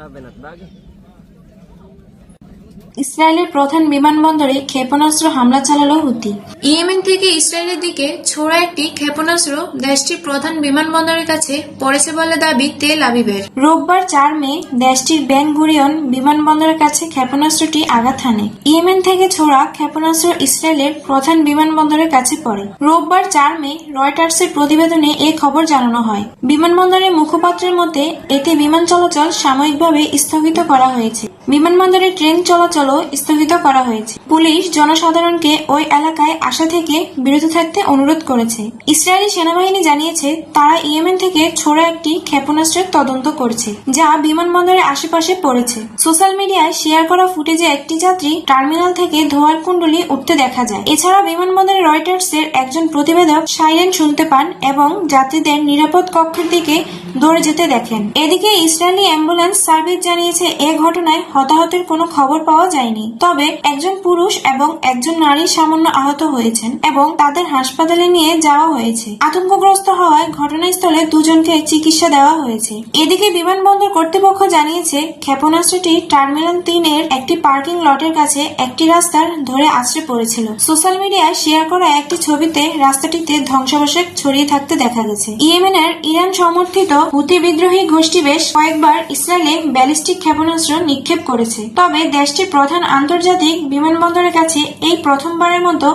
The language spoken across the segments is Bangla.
7 at Baguio. ইসরায়েলের প্রধান বিমানবন্দরে ক্ষেপণাস্ত্র হামলা চালালো হুতি। ইয়েমেন থেকে ইসরায়েলের দিকে ছোড়া একটি ক্ষেপণাস্ত্র দেশটির প্রধান বিমানবন্দরের কাছে পড়েছে বলে দাবি তেল আবিবের। রোববার চার মে দেশটির বেন গুরিয়ন বিমানবন্দরের কাছে ক্ষেপণাস্ত্রটি আঘাত হানে। ইয়েমেন থেকে ছোড়া ক্ষেপণাস্ত্র ইসরায়েলের প্রধান বিমানবন্দরের কাছে পড়ে। রোববার চার মে রয়টার্সের প্রতিবেদনে এ খবর জানানো হয়। বিমানবন্দরের মুখপাত্রের মতে এতে বিমান চলাচল সাময়িকভাবে স্থগিত করা হয়েছে। বিমানবন্দরে ট্রেন চলাচলও স্থগিত করা হয়েছে। পুলিশ জনসাধারণকে ওই এলাকায় আসা থেকে বিরত থাকতে অনুরোধ করেছে। ইসরায়েলি সেনাবাহিনী জানিয়েছে, তারা ইয়েমেন থেকে ছোড়া একটি ক্ষেপণাস্ত্রের তদন্ত করছে, যা বিমানবন্দরের আশেপাশে পড়েছে। সোশ্যাল মিডিয়ায় শেয়ার করা ফুটেজে একটি যাত্রী টার্মিনাল থেকে ধোয়ার কুণ্ডলি উঠতে দেখা যায়। এছাড়া বিমানবন্দরে রয়টার্সের একজন প্রতিবেদক সাইরেন শুনতে পান এবং যাত্রীদের নিরাপদ কক্ষের দিকে দৌড়ে যেতে দেখেন। এদিকে ইসরায়েলি অ্যাম্বুলেন্স সার্ভিস জানিয়েছে, এ ঘটনায় হতাহতের কোনো খবর পাওয়া যায়নি। তবে একজন পুরুষ এবং একজন নারী সামান্য আহত হয়েছেন এবং তাদের হাসপাতালে নিয়ে যাওয়া হয়েছে। আতঙ্কগ্রস্ত হওয়ায় ঘটনাস্থলে দুজনকে চিকিৎসা দেওয়া হয়েছে। এদিকে বিমানবন্দর কর্তৃপক্ষ জানিয়েছে, ক্ষেপণাস্ত্রটি টার্মিনাল তিনের একটি পার্কিং লটের কাছে একটি রাস্তার ধরে আছড়ে পড়েছিল। সোশ্যাল মিডিয়ায় শেয়ার করা একটি ছবিতে রাস্তাটিতে ধ্বংসাবশেষ ছড়িয়ে থাকতে দেখা গেছে। ইয়েমেনের ইরান সমর্থিত হুতি বিদ্রোহী গোষ্ঠী বেশ কয়েকবার ইসরায়েলে ব্যালিস্টিক ক্ষেপণাস্ত্র নিক্ষেপ করেছে। তবে দেশটির প্রধান আন্তর্জাতিক বিমানবন্দরের কাছে এই প্রথমবারের মতো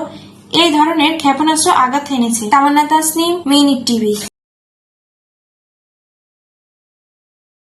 এই ধরনের ক্ষেপণাস্ত্র আঘাত হেনেছে তামান্না তাসনিম মিনিট টিভি।